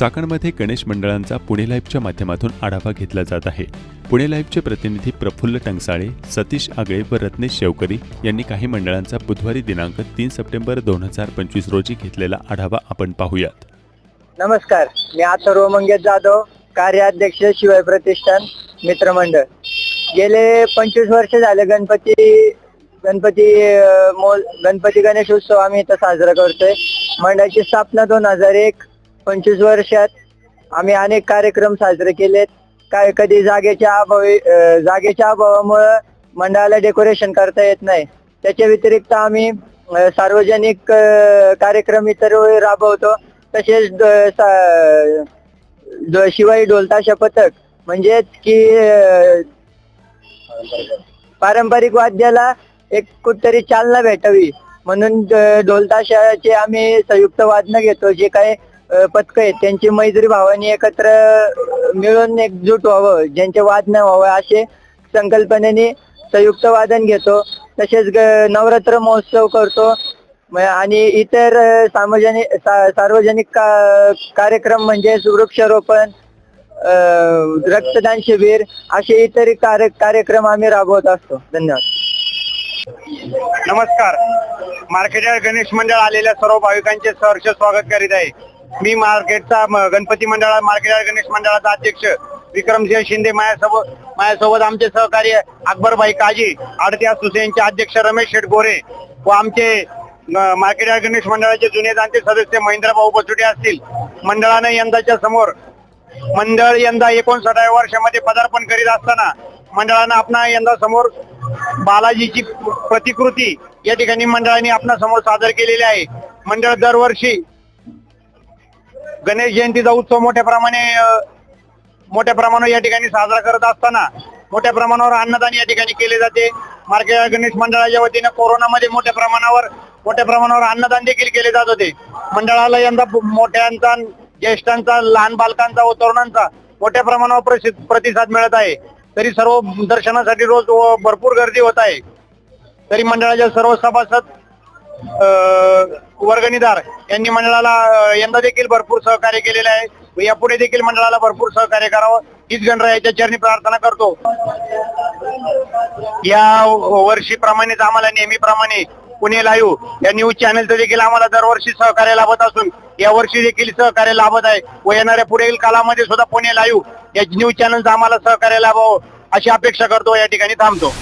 चाकणमध्ये गणेश मंडळांचा पुणे लाईव्हच्या माध्यमातून आढावा घेतला जात आहे. पुणे लाईव्हचे प्रतिनिधी प्रफुल्ल टंगसाळे सतीश आगळे व रत्नेश शेवकरी यांनी काही मंडळांचा बुधवारी दिनांक तीन सप्टेंबर दोन हजार पंचवीस रोजी घेतलेला आढावा आपण पाहूयात. नमस्कार मी अथर्व मंगेश जाधव कार्याध्यक्ष शिवाय प्रतिष्ठान मित्रमंडळ. गेले पंचवीस वर्ष झाले गणपती गणपती मोल गणपती गणेश उत्सव आम्ही इथं साजरा करतोय. मंडळाची स्थापना दोन हजार एक पंचवीस वर्षात आम्ही अनेक कार्यक्रम साजरे केलेत. काय कधी जागेच्या अभावी अं, जागेच्या अभावामुळं मंडळाला डेकोरेशन करता येत नाही. त्याच्या व्यतिरिक्त आम्ही अं, सार्वजनिक अं, कार्यक्रम इतर वेळी राबवतो. तसेच द- सा- द- ढोलताशा पथक म्हणजेच की अं, पारंपरिक वाद्याला एक कुठतरी चालना भेटावी. म्हणून ढोलताशाचे आम्ही संयुक्त वादनं घेतो. जे काही पथक आहेत. त्यांची मैत्री भावानी एकत्र मिळून एकजूट व्हावं. ज्यांचे वादनं व्हावं असे संकल्पनेने संयुक्त वादन घेतो. तसेच नवरात्र महोत्सव करतो. आणि इतर सार्वजनिक सार्वजनिक का- कार्यक्रम म्हणजे वृक्षारोपण रक्तदान शिबिर असे इतर कार्य कार्यक्रम आम्ही राबवत असतो. धन्यवाद. नमस्कार. मार्केटयार्ड गणेश मंडळ आलेल्या सर्व भाविकांचे सहर्ष स्वागत करीत आहे. मी मार्केटचा गणपती मंडळा मार्केट गणेश मंडळाचा अध्यक्ष विक्रमसिंह शिंदे. माझ्यासोबत माझ्यासोबत आमचे सहकार्य अकबरभाई काजी आडती असोसिएशनचे अध्यक्ष रमेश शेठ गोरे व आमचे मार्केट गणेश मंडळाचे जुने जाणते सदस्य महेंद्रभाऊ बसुटे असतील. मंडळानं यंदाच्या समोर मंडळ यंदा एकोणसाठाव्या वर्षामध्ये पदार्पण करीत असताना मंडळानं आपणा यंदा समोर बालाजीची प्रतिकृती या ठिकाणी मंडळाने आपणा समोर सादर केलेली आहे. मंडळ दरवर्षी गणेश जयंतीचा उत्सव मोठ्या प्रमाणे मोठ्या प्रमाणावर या ठिकाणी साजरा करत असताना मोठ्या प्रमाणावर अन्नदान या ठिकाणी केले जाते. मार्केट गणेश मंडळाच्या वतीने कोरोनामध्ये मोठ्या प्रमाणावर मोठ्या प्रमाणावर अन्नदान देखील केले जात होते. मंडळाला यंदा मोठ्यांचा ज्येष्ठांचा लहान बालकांचा व तरुणांचा मोठ्या प्रमाणावर प्रतिसाद मिळत आहे. तरी सर्व दर्शनासाठी रोज भरपूर गर्दी होत आहे. तरी मंडळाच्या सर्व सभासद वर्गणीदार यांनी मंडळाला यंदा देखील भरपूर सहकार्य केलेले आहे. यापुढे देखील मंडळाला भरपूर सहकार्य करावं. हीच गणरायाच्या चरणी प्रार्थना करतो. या वर्षीप्रमाणेच आम्हाला नेहमीप्रमाणे पुणे लाईव्ह या न्यूज चॅनलचं देखील आम्हाला दरवर्षी सहकार्य लाभत असून या वर्षी देखील सहकार्य लाभत आहे. व येणाऱ्या पुढील कालामध्ये सुद्धा पुणे लाईव्ह या न्यूज चॅनलचं आम्हाला सहकार्य लाभावं अशी अपेक्षा करतो. या ठिकाणी थांबतो.